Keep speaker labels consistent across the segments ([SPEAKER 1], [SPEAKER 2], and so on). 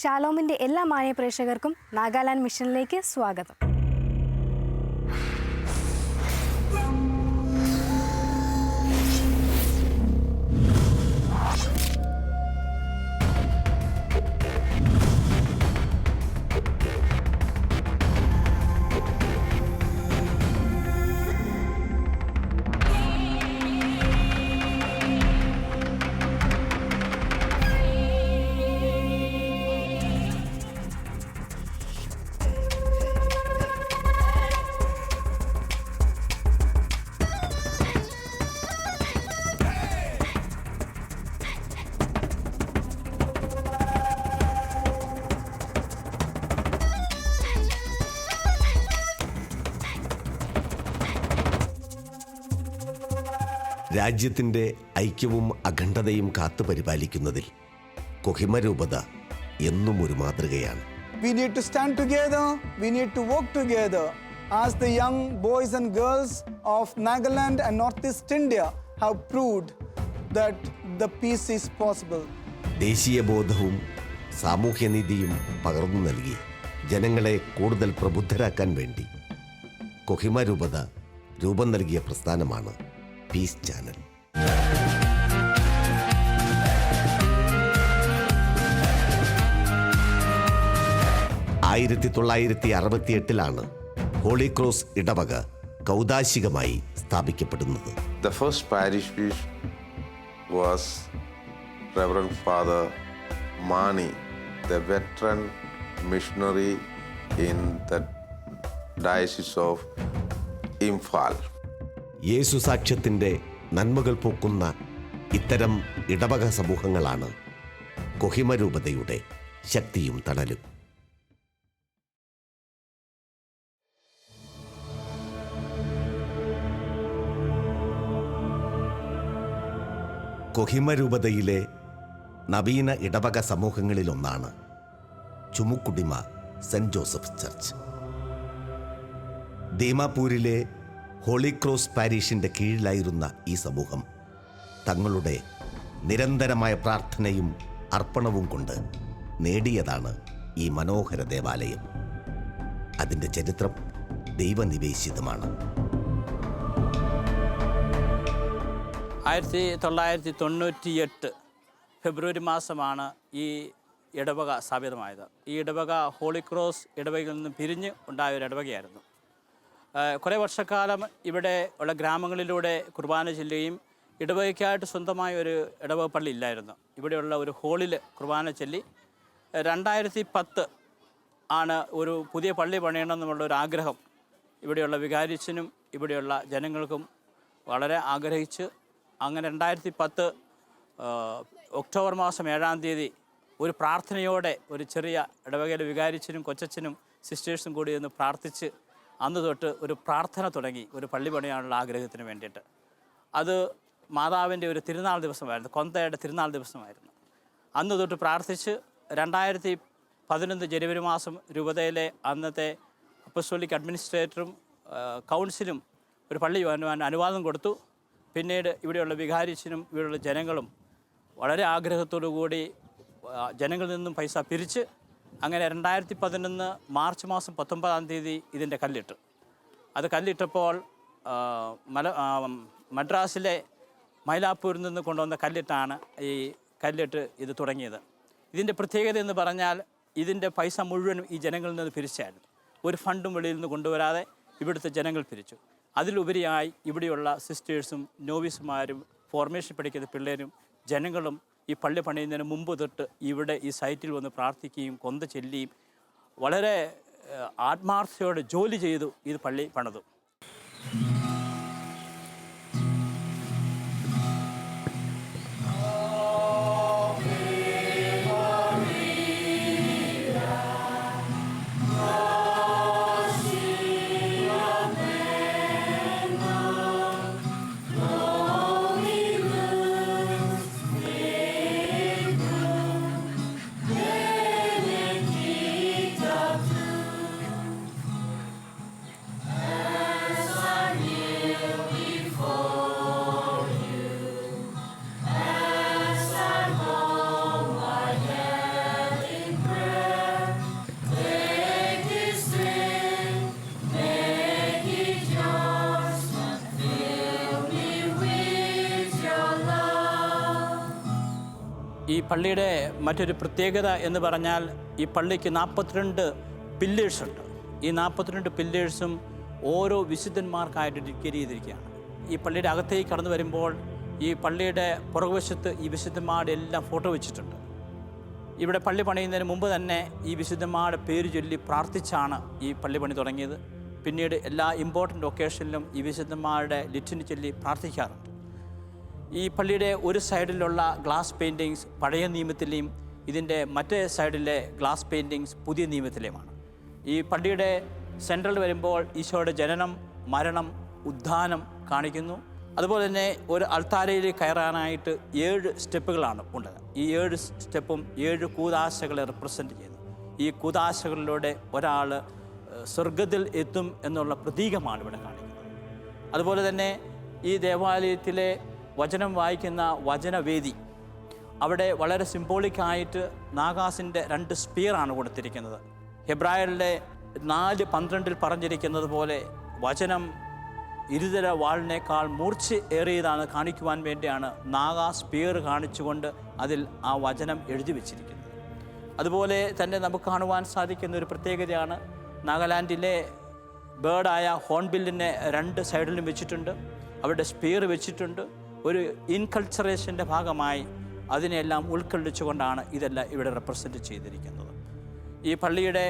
[SPEAKER 1] ഷാലോമിന്റെ എല്ലാ മാന്യ പ്രേക്ഷകർക്കും നാഗാലാൻഡ് മിഷനിലേക്ക് സ്വാഗതം.
[SPEAKER 2] രാജ്യത്തിന്റെ ഐക്യവും അഖണ്ഡതയും കാത്തു പരിപാലിക്കുന്നതിൽ കൊഹിമ രൂപത എന്നും ഒരു മാതൃകയാണ്.
[SPEAKER 3] We need need to to to stand together work as the young boys and girls of Nagaland and north east India have proved that the peace is possible
[SPEAKER 2] ദേശീയ ബോധവും സാമൂഹ്യ നീതിയും പകർന്നു നൽകി ജനങ്ങളെ കൂടുതൽ പ്രബുദ്ധരാക്കാൻ വേണ്ടി കൊഹിമ രൂപത രൂപം നൽകിയ പ്രസ്ഥാനമാണ് പീസ് ചാനൽ ആയിരത്തി തൊള്ളായിരത്തി അറുപത്തി എട്ടിലാണ് ഹോളി ക്രോസ് ഇടവക കൗദാശികമായി സ്ഥാപിക്കപ്പെടുന്നത്.
[SPEAKER 4] The first parish priest was reverend father Mani the veteran missionary in the diocese of Imphal
[SPEAKER 2] യേശു സാക്ഷ്യത്തിന്റെ നന്മകൾ പോക്കുന്ന ഇത്തരം ഇടവക സമൂഹങ്ങളാണ് കൊഹിമ രൂപതയുടെ ശക്തിയും തണലും. കൊഹിമ രൂപതയിലെ നവീന ഇടവക സമൂഹങ്ങളിലൊന്നാണ് ചുമുക്കുടിമ സെന്റ് ജോസഫ് ചർച്ച്. ദീമാപൂരിലെ ഹോളി ക്രോസ് പാരീഷിന്റെ കീഴിലായിരുന്ന ഈ സമൂഹം തങ്ങളുടെ നിരന്തരമായ പ്രാർത്ഥനയും അർപ്പണവും കൊണ്ട് നേടിയതാണ് ഈ മനോഹര ദേവാലയം. അതിന്റെ ചരിത്രം ദൈവനിവേശിതമാണ്.
[SPEAKER 5] ആയിരത്തി തൊള്ളായിരത്തി തൊണ്ണൂറ്റിയെട്ട് ഫെബ്രുവരി മാസമാണ് ഈ ഇടവക സ്ഥാപിതമായത്. ഈ ഇടവക ഹോളിക്രോസ് ഇടവകയിൽ നിന്ന് പിരിഞ്ഞ് ഉണ്ടായ ഒരു ഇടവകയായിരുന്നു. കുറേ വർഷക്കാലം ഇവിടെ ഉള്ള ഗ്രാമങ്ങളിലൂടെ കുർബാന ചെല്ലുകയും ഇടവകയ്ക്കായിട്ട് സ്വന്തമായ ഒരു ഇടവക പള്ളി ഇല്ലായിരുന്നു. ഇവിടെയുള്ള ഒരു ഹോളിൽ കുർബാന ചെല്ലി രണ്ടായിരത്തി പത്ത് ആണ് ഒരു പുതിയ പള്ളി പണിയണമെന്നുള്ള ഒരു ആഗ്രഹം ഇവിടെയുള്ള വികാരിച്ചനും ഇവിടെയുള്ള ജനങ്ങൾക്കും വളരെ ആഗ്രഹിച്ച് അങ്ങനെ രണ്ടായിരത്തി പത്ത് ഒക്ടോബർ മാസം ഏഴാം തീയതി ഒരു പ്രാർത്ഥനയോടെ ഒരു ചെറിയ ഇടവകയിലെ വികാരിച്ചനും കൊച്ചച്ചനും സിസ്റ്റേഴ്സും കൂടി ഒന്ന് പ്രാർത്ഥിച്ച് അന്ന് തൊട്ട് ഒരു പ്രാർത്ഥന തുടങ്ങി ഒരു പള്ളി പണിയാനുള്ള ആഗ്രഹത്തിന് വേണ്ടിയിട്ട്. അത് മാതാവിന്റെ ഒരു തിരുനാൾ ദിവസമായിരുന്നു. കൊന്തയുടെ തിരുനാൾ ദിവസമായിരുന്നു. അന്ന് തൊട്ട് പ്രാർത്ഥിച്ച് രണ്ടായിരത്തി പതിനൊന്ന് ജനുവരി മാസം രൂപതയിലെ അന്നത്തെ അപ്പസ്തോലിക് അഡ്മിനിസ്ട്രേറ്ററും കൗൺസിലും ഒരു പള്ളി വരുവാൻ അനുവാദം കൊടുത്തു. പിന്നീട് ഇവിടെയുള്ള വികാരിച്ചനും ഇവിടെയുള്ള ജനങ്ങളും വളരെ ആഗ്രഹത്തോടു കൂടി ജനങ്ങളിൽ നിന്നും പൈസ പിരിച്ച് അങ്ങനെ രണ്ടായിരത്തി പതിനൊന്ന് മാർച്ച് മാസം പത്തൊമ്പതാം തീയതി ഇതിന്റെ കല്ലിട്ടു. അത് കല്ലിട്ടപ്പോൾ മല മദ്രാസിലെ മൈലാപ്പൂരിൽ നിന്ന് കൊണ്ടുവന്ന കല്ലിട്ടാണ് ഈ കല്ലിട്ട് ഇത് തുടങ്ങിയത്. ഇതിന്റെ പ്രത്യേകത എന്ന് പറഞ്ഞാൽ ഇതിന്റെ പൈസ മുഴുവനും ഈ ജനങ്ങളിൽ നിന്ന് പിരിച്ചായിരുന്നു. ഒരു ഫണ്ടും വെളിയിൽ നിന്ന് കൊണ്ടുവരാതെ ഇവിടുത്തെ ജനങ്ങൾ പിരിച്ചു. അതിലുപരിയായി ഇവിടെയുള്ള സിസ്റ്റേഴ്സും നോവിസുമാരും ഫോർമേഷൻ പഠിക്കുന്ന പിള്ളേരും ജനങ്ങളും ഈ പള്ളി പണിയുന്നതിന് മുമ്പ് തൊട്ട് ഇവിടെ ഈ സൈറ്റിൽ വന്ന് പ്രാർത്ഥിക്കുകയും കൊന്ത ചെല്ലിയും വളരെ ആത്മാർത്ഥയോടെ ജോലി ചെയ്തു ഇത് പള്ളി പണിതു. പള്ളിയുടെ മറ്റൊരു പ്രത്യേകത എന്ന് പറഞ്ഞാൽ ഈ പള്ളിക്ക് നാൽപ്പത്തിരണ്ട് പില്ലേഴ്സ് ഉണ്ട്. ഈ നാൽപ്പത്തിരണ്ട് പില്ലേഴ്സും ഓരോ വിശുദ്ധന്മാർക്കായിട്ട് ഡെഡിക്കേറ്റ് ചെയ്തിരിക്കുകയാണ്. ഈ പള്ളിയുടെ അകത്തേക്ക് കടന്നു വരുമ്പോൾ ഈ പള്ളിയുടെ പുറകുവശത്ത് ഈ വിശുദ്ധന്മാരുടെ എല്ലാം ഫോട്ടോ വെച്ചിട്ടുണ്ട്. ഇവിടെ പള്ളി പണിയുന്നതിന് മുമ്പ് തന്നെ ഈ വിശുദ്ധന്മാരുടെ പേര് ചൊല്ലി പ്രാർത്ഥിച്ചാണ് ഈ പള്ളി പണി തുടങ്ങിയത്. പിന്നീട് എല്ലാ ഇമ്പോർട്ടന്റ് ഒക്കേഷനിലും ഈ വിശുദ്ധന്മാരുടെ ലിറ്റിന് ചൊല്ലി പ്രാർത്ഥിക്കാറുണ്ട്. ഈ പള്ളിയുടെ ഒരു സൈഡിലുള്ള ഗ്ലാസ് പെയിന്റിങ്സ് പഴയ നിയമത്തിലെയും ഇതിന്റെ മറ്റേ സൈഡിലെ ഗ്ലാസ് പെയിന്റിങ്സ് പുതിയ നിയമത്തിലെയുമാണ്. ഈ പള്ളിയുടെ സെൻട്രൽ വരുമ്പോൾ ഈശോയുടെ ജനനം മരണം ഉദ്ധാനം കാണിക്കുന്നു. അതുപോലെ തന്നെ ഒരു അൾത്താരയിൽ കയറാനായിട്ട് ഏഴ് സ്റ്റെപ്പുകളാണ് ഉള്ളത്. ഈ ഏഴ് സ്റ്റെപ്പും ഏഴ് കൂതാശകളെ റിപ്രസെന്റ് ചെയ്യുന്നു. ഈ കൂതാശകളിലൂടെ ഒരാൾ സ്വർഗത്തിൽ എത്തും എന്നുള്ള പ്രതീകമാണ് ഇവിടെ കാണിക്കുന്നത്. അതുപോലെ തന്നെ ഈ ദേവാലയത്തിലെ വചനം വായിക്കുന്ന വചനവേദി. അവിടെ വളരെ സിംബോളിക്കായിട്ട് നാഗാസിന്റെ രണ്ട് സ്പിയറാണ് കൊടുത്തിരിക്കുന്നത്. ഹെബ്രായറിലെ നാല് പന്ത്രണ്ടിൽ പറഞ്ഞിരിക്കുന്നത് പോലെ വചനം ഇരുതര വാളിനേക്കാൾ മൂർച്ച ഏറിയതാണ് കാണിക്കുവാൻ വേണ്ടിയാണ് നാഗാ സ്പിയർ കാണിച്ചുകൊണ്ട് അതിൽ ആ വചനം എഴുതി വച്ചിരിക്കുന്നത്. അതുപോലെ തന്നെ നമുക്ക് കാണുവാൻ സാധിക്കുന്ന ഒരു പ്രത്യേകതയാണ് നാഗാലാൻഡിലെ ബേർഡായ ഹോൺബില്ലിനെ രണ്ട് സൈഡിലും വെച്ചിട്ടുണ്ട്. അവരുടെ സ്പീർ വെച്ചിട്ടുണ്ട്. ഒരു ഇൻകൾച്ചറേഷന്റെ ഭാഗമായി അതിനെല്ലാം ഉൾക്കൊള്ളിച്ചുകൊണ്ടാണ് ഇതെല്ലാം ഇവിടെ റെപ്രസെന്റ് ചെയ്തിരിക്കുന്നത്. ഈ പള്ളിയുടെ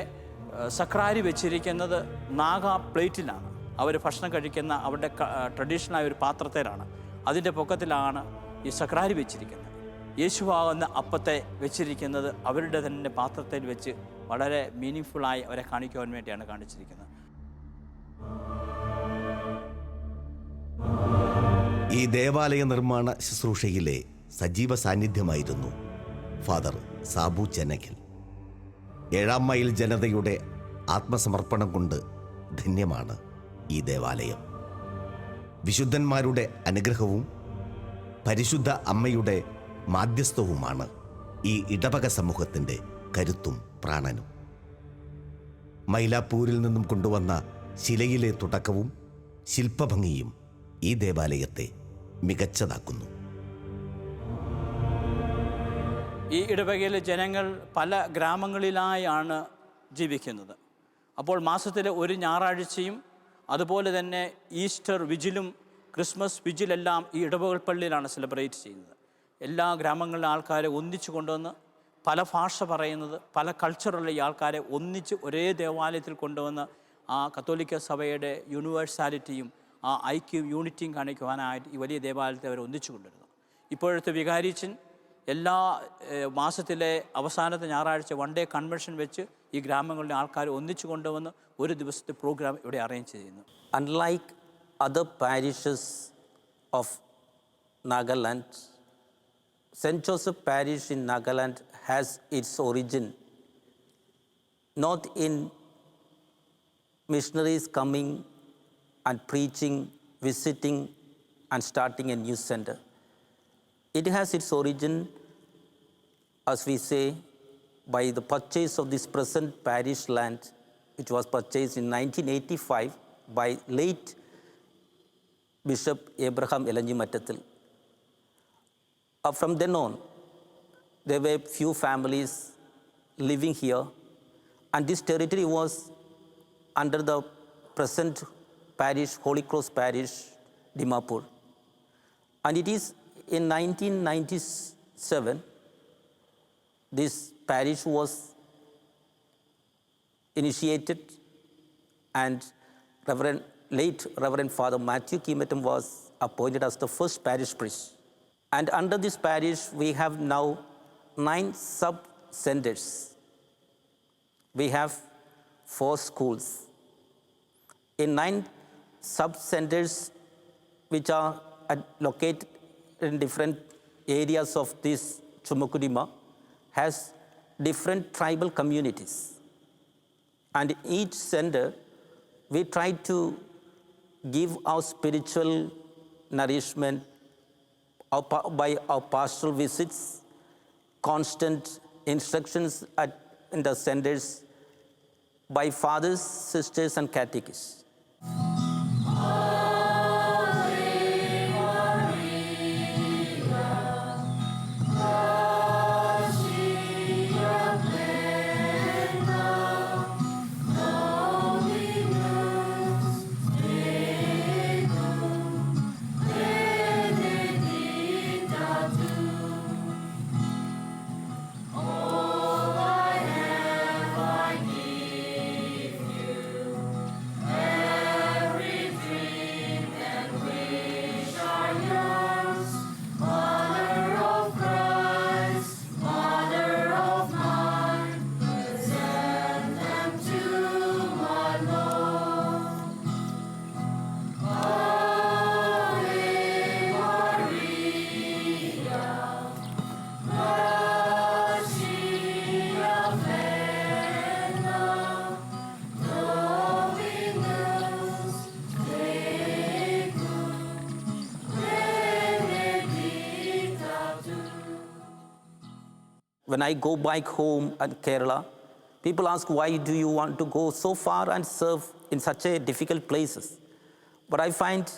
[SPEAKER 5] സക്രാരി വെച്ചിരിക്കുന്നത് നാഗ പ്ലേറ്റിലാണ്. അവർ ഭക്ഷണം കഴിക്കുന്ന അവരുടെ ട്രഡീഷണലായ ഒരു പാത്രത്തിലാണ്. അതിന്റെ പൊക്കത്തിലാണ് ഈ സക്രാരി വെച്ചിരിക്കുന്നത്. യേശുവാകുന്ന അപ്പത്തെ വെച്ചിരിക്കുന്നത് അവരുടെ തന്നെ പാത്രത്തിൽ വെച്ച് വളരെ മീനിങ് അവരെ കാണിക്കുവാൻ വേണ്ടിയാണ് കാണിച്ചിരിക്കുന്നത്.
[SPEAKER 2] ഈ ദേവാലയ നിർമ്മാണ ശുശ്രൂഷയിലെ സജീവ സാന്നിധ്യമായിരുന്നു ഫാദർ സാബു ചെന്നക്കൽ. ഏഴാം മൈൽ ജനതയുടെ ആത്മസമർപ്പണം കൊണ്ട് ധന്യമാണ് ഈ ദേവാലയം. വിശുദ്ധന്മാരുടെ അനുഗ്രഹവും പരിശുദ്ധ അമ്മയുടെ മാധ്യസ്ഥവുമാണ് ഈ ഇടവക സമൂഹത്തിന്റെ കരുത്തും പ്രാണനും. മൈലാപ്പൂരിൽ നിന്നും കൊണ്ടുവന്ന ശിലയിലെ തുടക്കവും ശില്പഭംഗിയും ഈ ദേവാലയത്തെ മികച്ചതാക്കുന്നു.
[SPEAKER 5] ഈ ഇടവകയിലെ ജനങ്ങൾ പല ഗ്രാമങ്ങളിലായാണ് ജീവിക്കുന്നത്. അപ്പോൾ മാസത്തിലെ ഒരു ഞായറാഴ്ചയും അതുപോലെ തന്നെ ഈസ്റ്റർ വിജിലും ക്രിസ്മസ് വിജിലെല്ലാം ഈ ഇടവകൾ പള്ളിയിലാണ് സെലിബ്രേറ്റ് ചെയ്യുന്നത്. എല്ലാ ഗ്രാമങ്ങളിലെ ആൾക്കാരെ ഒന്നിച്ചു കൊണ്ടുവന്ന് പല ഭാഷ പറയുന്നത് പല കൾച്ചറുള്ള ഈ ആൾക്കാരെ ഒന്നിച്ച് ഒരേ ദേവാലയത്തിൽ കൊണ്ടുവന്ന് ആ കത്തോലിക്ക സഭയുടെ യൂണിവേഴ്സാലിറ്റിയും ആ ഐക്യവും യൂണിറ്റിയും കാണിക്കുവാനായിട്ട് ഈ വലിയ ദേവാലയത്തെ അവർ ഒന്നിച്ചു കൊണ്ടുവരുന്നു ഇപ്പോഴത്തെ വികാരിച്ചൻ എല്ലാ മാസത്തിലെ അവസാനത്തെ ഞായറാഴ്ച വൺ ഡേ കൺവെൻഷൻ വെച്ച് ഈ ഗ്രാമങ്ങളിലെ ആൾക്കാർ ഒന്നിച്ചു കൊണ്ടുവന്ന് ഒരു ദിവസത്തെ പ്രോഗ്രാം ഇവിടെ അറേഞ്ച് ചെയ്യുന്നു.
[SPEAKER 6] Unlike other parishes of Nagaland saint Joseph Parish in Nagaland has its origin not in missionaries coming and preaching, visiting, and starting a new center. It has its origin, as we say, by the purchase of this present parish land, which was purchased in 1985 by late Bishop Abraham Elanji Mattathil. Uh, from then on, there were few families living here, and this territory was under the present parish, Holy Cross Parish, Dimapur. And it is in 1997, this parish was initiated, and Reverend, late Reverend Father Matthew Kimetum was appointed as the first parish priest. And under this parish, we have now nine sub centers. We have four schools. In nine sub centers, which are at- located in different areas of this Chumukudima, has different tribal communities. And each center, we try to give our spiritual nourishment our, by our pastoral visits, constant instructions at, in the centers by fathers, sisters, and catechists. When I go back home at Kerala, people ask, why do you want to go so far and serve in such a difficult places? But I find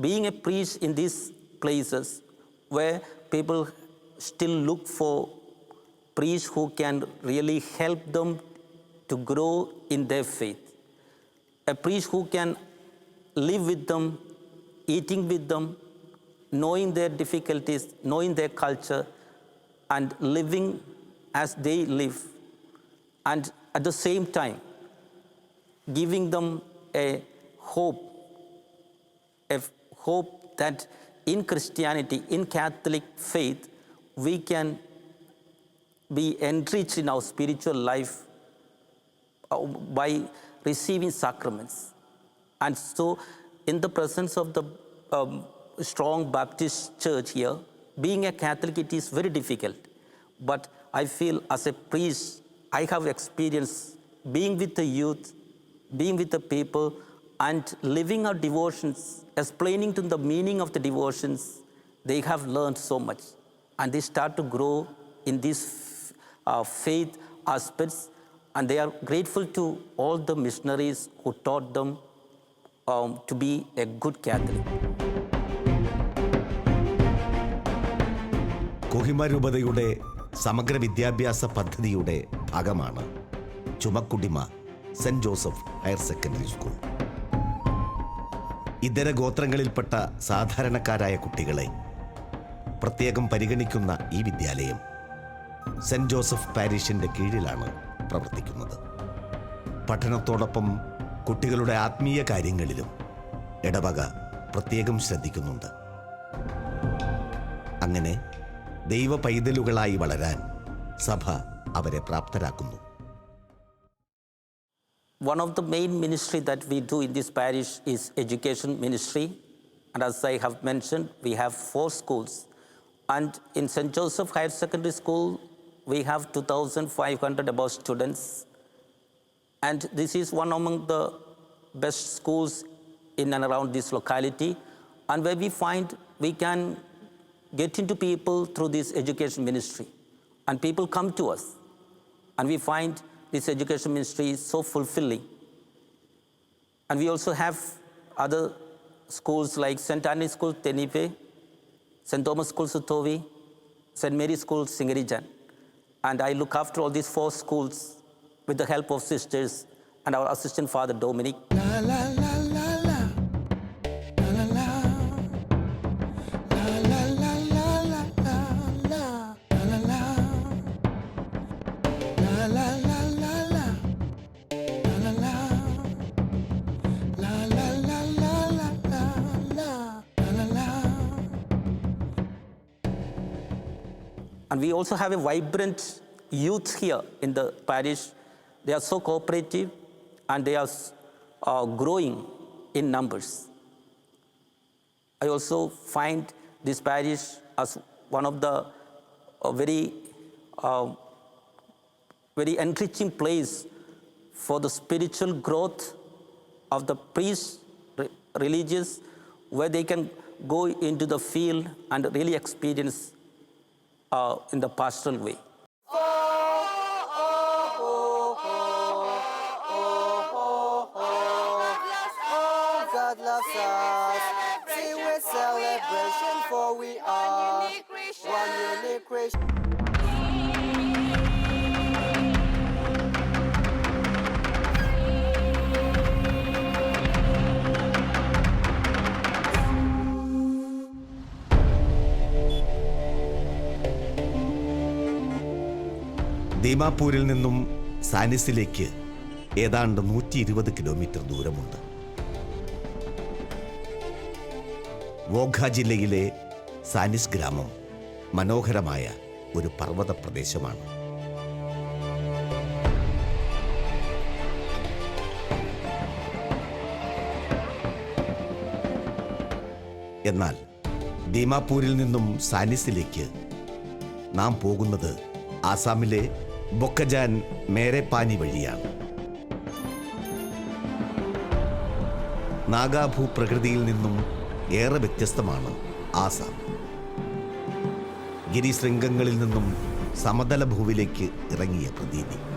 [SPEAKER 6] being a priest in these places where people still look for priests who can really help them to grow in their faith. A priest who can live with them, eating with them, knowing their difficulties, knowing their culture, and living as they live. And at the same time, giving them a hope, a hope that in Christianity, in Catholic faith, we can be enriched in our spiritual life uh, by receiving sacraments. And so, in the presence of the um, strong Baptist church here, being a Catholic, it is very difficult. But I feel as a priest, I have experience being with the youth, being with the people, and living our devotions, explaining to them the meaning of the devotions. They have learned so much, and they start to grow in these uh, faith aspects, and they are grateful to all the missionaries who taught them um, to be a good Catholic.
[SPEAKER 2] Kohima രൂപതയുടെ സമഗ്ര വിദ്യാഭ്യാസ പദ്ധതിയുടെ ഭാഗമാണ് Chumukedima saint Joseph higher secondary school. ഇതര ഗോത്രങ്ങളിൽപ്പെട്ട സാധാരണക്കാരായ കുട്ടികളെ പ്രത്യേകം പരിഗണിക്കുന്ന ഈ വിദ്യാലയം സെന്റ് ജോസഫ് പാരീഷിന്റെ കീഴിലാണ് പ്രവർത്തിക്കുന്നത്. പഠനത്തോടൊപ്പം കുട്ടികളുടെ ആത്മീയ കാര്യങ്ങളിലും ഇടവക പ്രത്യേകം ശ്രദ്ധിക്കുന്നുണ്ട്. അങ്ങനെ ദൈവ പൈതലുകളായി വളരാൻ സഭ അവരെ പ്രാപ്തരാക്കുന്നു
[SPEAKER 6] One of the main ministry that we do in this parish is education ministry. And as I have mentioned, we have four schools. And in St. Joseph Higher Secondary School, we have 2,500 above students. And this is one among the best schools in and around this locality. And where we find we can get into people through this education ministry. And people come to us. And we find this education ministry is so fulfilling. And we also have other schools like St. Anthony School, Tenipe, St. Thomas School, Sutovi, St. Mary's School, Singarijan. And I look after all these four schools with the help of sisters and our assistant father, Dominic. And we also have a vibrant youth here in the parish. They are so cooperative and they are uh, growing in numbers. I also find this parish as one of the uh, very, uh, very enriching place for the spiritual growth of the priests, re- religious, where they can go into the field and really experience uh, in the pastoral way.
[SPEAKER 2] ദീമാപൂരിൽ നിന്നും സാനിസിലേക്ക് ഏതാണ്ട് നൂറ്റി ഇരുപത് kilometre ദൂരമുണ്ട്. വോഖ ജില്ലയിലെ സാനിസ് ഗ്രാമം മനോഹരമായ ഒരു പർവത പ്രദേശമാണ് എന്നാൽ ദീമാപൂരിൽ നിന്നും സാനിസിലേക്ക് നാം പോകുന്നത് ആസാമിലെ ബൊക്കജാൻ മേരെപ്പാനി വഴിയാണ്. നാഗാഭൂ പ്രകൃതിയിൽ നിന്നും ഏറെ വ്യത്യസ്തമാണ് ആസാം. ഗിരിശൃംഗങ്ങളിൽ നിന്നും സമതല ഭൂവിലേക്ക് ഇറങ്ങിയ പ്രതീതി.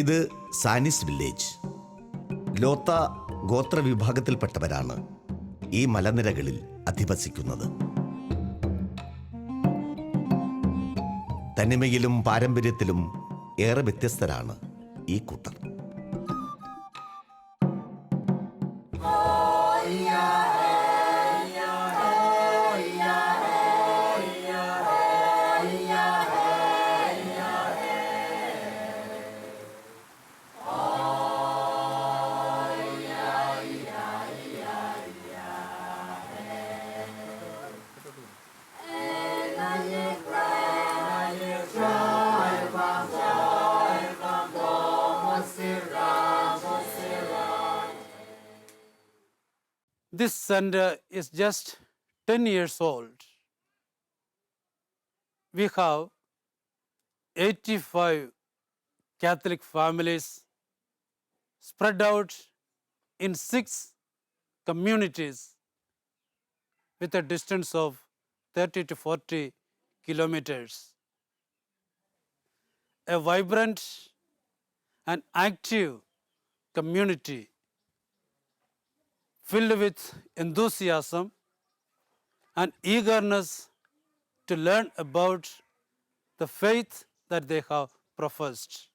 [SPEAKER 2] ഇത് സാനിസ് വില്ലേജ്. ലോത്ത ഗോത്രവിഭാഗത്തിൽപ്പെട്ടവരാണ് ഈ മലനിരകളിൽ അധിവസിക്കുന്നത്. തനിമയിലും പാരമ്പര്യത്തിലും ഏറെ വ്യത്യസ്തരാണ് ഈ കൂട്ടർ.
[SPEAKER 7] This center is just 10 years old. We have 85 Catholic families spread out in six communities with a distance of 30 to 40 kilometers. A vibrant and active community filled with enthusiasm and eagerness to learn about the faith that they have professed.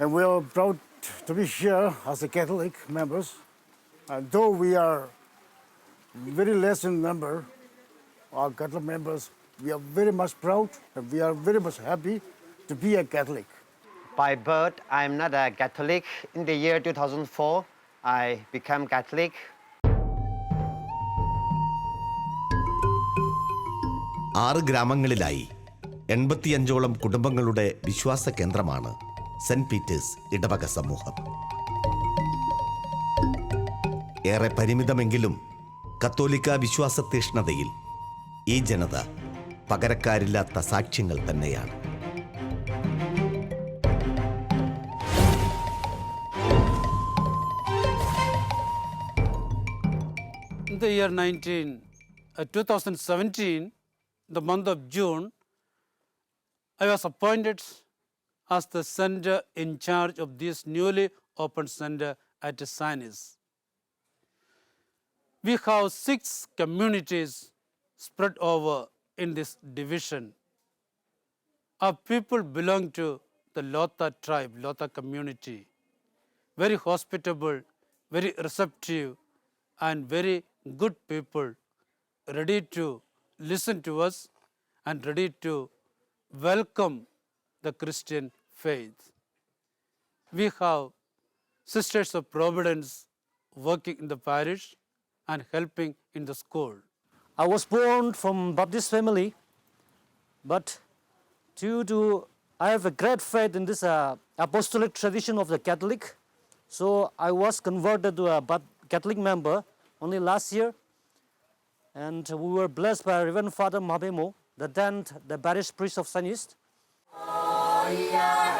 [SPEAKER 8] And we are proud to be here as a Catholic members. And though we are very less in number, our Catholic members, we are very much proud and we are very much happy to be a Catholic.
[SPEAKER 9] By birth, I'm not a Catholic. In the year 2004, I became Catholic.
[SPEAKER 2] ആറ് ഗ്രാമങ്ങളിലായി എൺപത്തിയഞ്ചോളം കുടുംബങ്ങളുടെ വിശ്വാസ കേന്ദ്രമാണ് saint Peter's ഇടവക സമൂഹം. ഏറെ പരിമിതമെങ്കിലും കത്തോലിക്ക വിശ്വാസ തീഷ്ണതയിൽ ഈ ജനത പകരക്കാരില്ലാത്ത സാക്ഷ്യങ്ങൾ തന്നെയാണ്.
[SPEAKER 7] In the year 19, uh, 2017, the month of June, I was appointed as the center in charge of this newly opened center at Sanis. We have six communities spread over in this division. Our people belong to the Lotha tribe, Lotha community. Very hospitable, very receptive, and very good people, ready to listen to us and ready to welcome the Christian faith. We have Sisters of Providence working in the parish and helping in the school.
[SPEAKER 10] I was born from Baptist family, but due to I have a great faith in this uh, apostolic tradition of the Catholic, so I was converted to a Catholic member only last year, and we were blessed by Reverend Father Mabemo, the then the parish priest of Saint East.
[SPEAKER 11] Oh, yeah.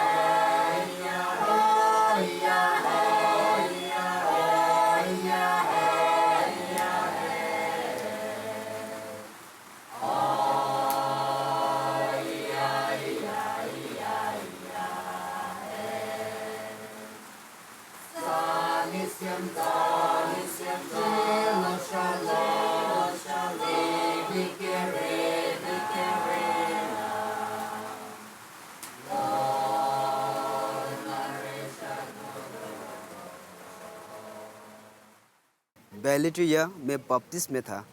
[SPEAKER 11] यह मैं बपतिस में था,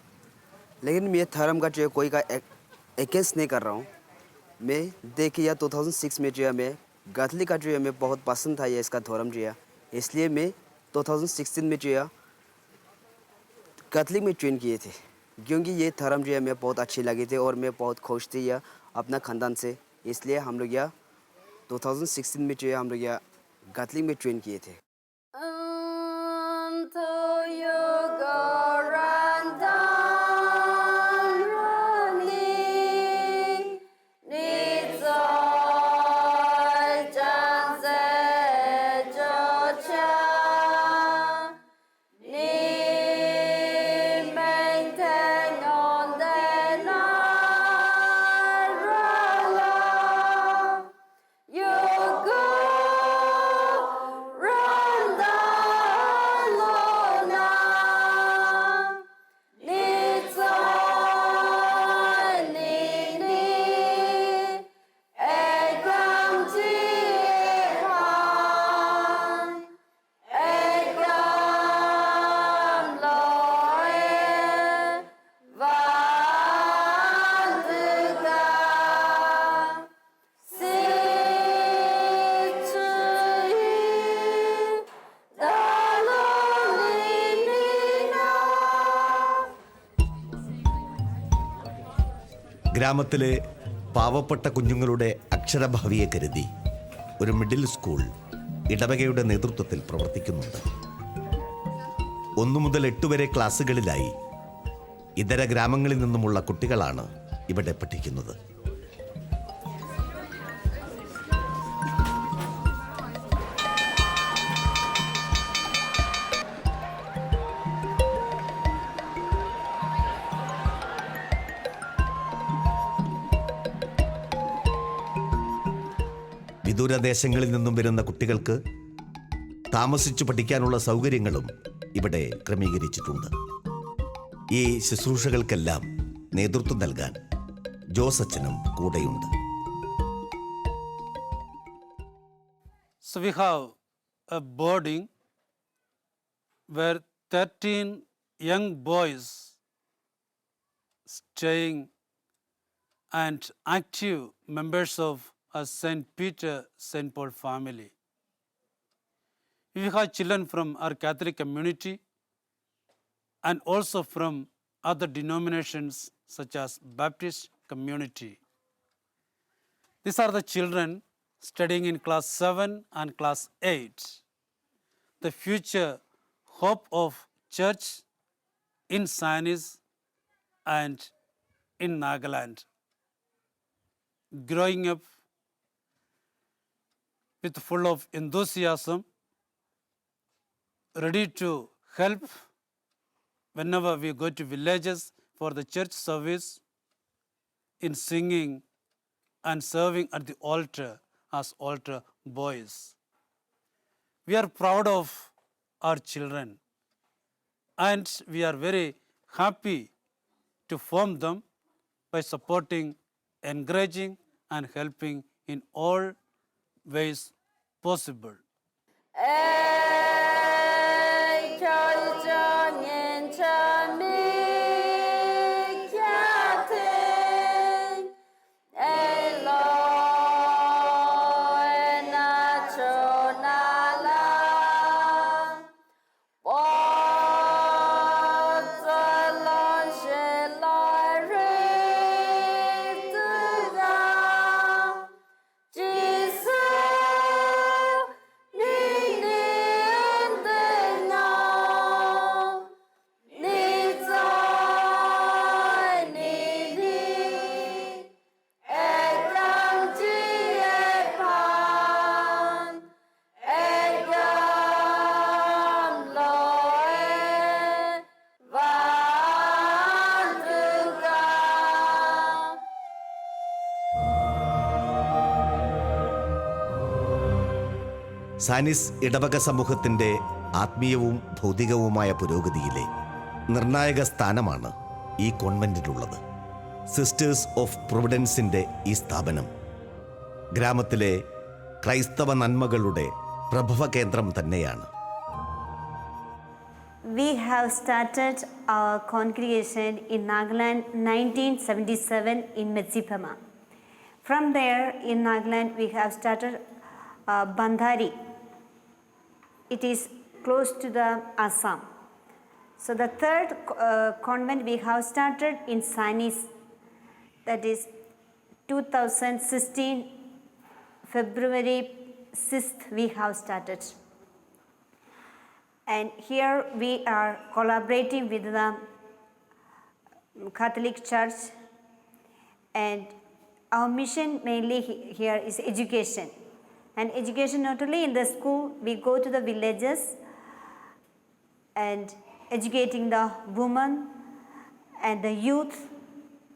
[SPEAKER 11] लेकिन मैं धर्म का जो कोई का अगेंस्ट नहीं कर रहा हूँ। मैं देखिए यह 2006 में जो है मैं कैथलिक का जो मैं बहुत पसंद था यह इसका धर्म जो इसलिए मैं 2016 में जो कैथलिक में ज्वाइन किए थे, क्योंकि ये धर्म जो है मैं बहुत अच्छी लगी थी और मैं बहुत खुश थी यह अपना ख़ानदान से, इसलिए हम लोग यह 2016 में जो है हम लोग यह कैथलिक में ज्वाइन किए थे।
[SPEAKER 2] ഗ്രാമത്തിലെ പാവപ്പെട്ട കുഞ്ഞുങ്ങളുടെ അക്ഷരഭാവിയെ കരുതി ഒരു മിഡിൽ സ്കൂൾ ഇടവകയുടെ നേതൃത്വത്തിൽ പ്രവർത്തിക്കുന്നുണ്ട്. ഒന്നു മുതൽ എട്ട് വരെ ക്ലാസ്സുകളിലായി ഇതര ഗ്രാമങ്ങളിൽ നിന്നുമുള്ള കുട്ടികളാണ് ഇവിടെ പഠിക്കുന്നത്. വിദൂരദേശങ്ങളിൽ നിന്നും വരുന്ന കുട്ടികൾക്ക് താമസിച്ചു പഠിക്കാനുള്ള സൗകര്യങ്ങളും ഇവിടെ ക്രമീകരിച്ചിട്ടുണ്ട്. ഈ ശുശ്രൂഷകൾക്കെല്ലാം നേതൃത്വം നൽകാൻ ജോസച്ചനും കൂടെയുണ്ട്.
[SPEAKER 7] So we have a boarding where 13 young boys staying and active members of a St. Peter St. Paul family. We have children from our Catholic community and also from other denominations such as Baptist community. These are the children studying in class 7 and class 8. The future hope of church in Sanis and in Nagaland. Growing up with full of enthusiasm, ready to help whenever we go to villages for the church service, in singing and serving at the altar as altar boys. We are proud of our children and we are very happy to form them by supporting, encouraging, and helping in all ways possible.
[SPEAKER 2] സാനിസ് ഇടവക സമൂഹത്തിന്റെ ആത്മീയവും ഭൗതികവുമായ പുരോഗതിയിലെ നിർണായക സ്ഥാനമാണ് ഈ കോൺവെന്റിലുള്ളത് sisters of പ്രൊവിഡൻസിന്റെ ഈ സ്ഥാപനം ഗ്രാമത്തിലെ ക്രൈസ്തവ നന്മകളുടെ പ്രഭവ കേന്ദ്രം തന്നെയാണ്
[SPEAKER 12] We have started our congregation in Nagaland 1977 in Metsipama. From there in Nagaland we have started uh, Bandhari. It is close to the Assam. So the third uh, convent we have started in Sanis, that is 2016 February 6th we have started. And here we are collaborating with the Catholic Church and our mission mainly here is education. And education not only in the school, we go to the villages and educating the women and the youth.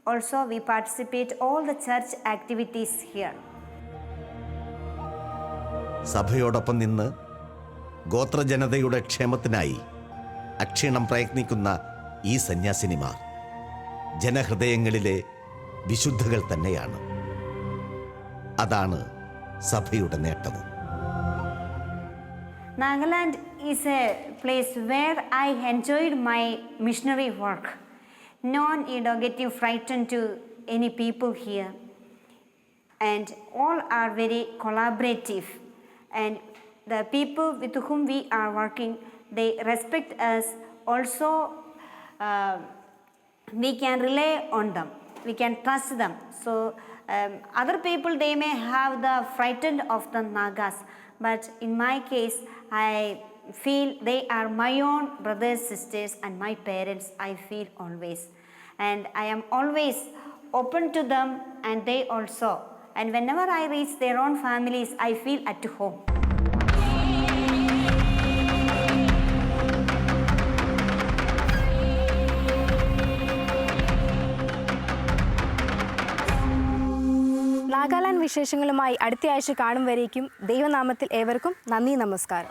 [SPEAKER 12] Also, we participate all the church activities here.
[SPEAKER 2] സഭയോടൊപ്പം നിന്ന് ഗോത്രജനതയുടെ ക്ഷേമത്തിനായി അക്ഷീണം പ്രയത്നിക്കുന്ന ഈ സന്യാസിനിമാർ ജനഹൃദയങ്ങളിലെ വിശുദ്ധകൾ തന്നെയാണ് അതാണ് സഭയുടെ നേട്ടവും
[SPEAKER 12] Nagaland is a enjoyed my missionary work. No need of getting frightened to any people here. And all are very collaborative. And the people with whom we are working, they respect us. Also, uh, we can rely on them. We can trust them. So um, other people they may have the frightened of the Nagas, but in my case, I feel they are my own brothers, sisters, and my parents. I feel always, and I am always open to them, and they also. And whenever I reach their own families, I feel at home.
[SPEAKER 1] വിശേഷങ്ങളുമായി അടുത്ത ആഴ്ച കാണും വരേക്കും. ദൈവനാമത്തിൽ ഏവർക്കും നന്ദി നമസ്കാരം.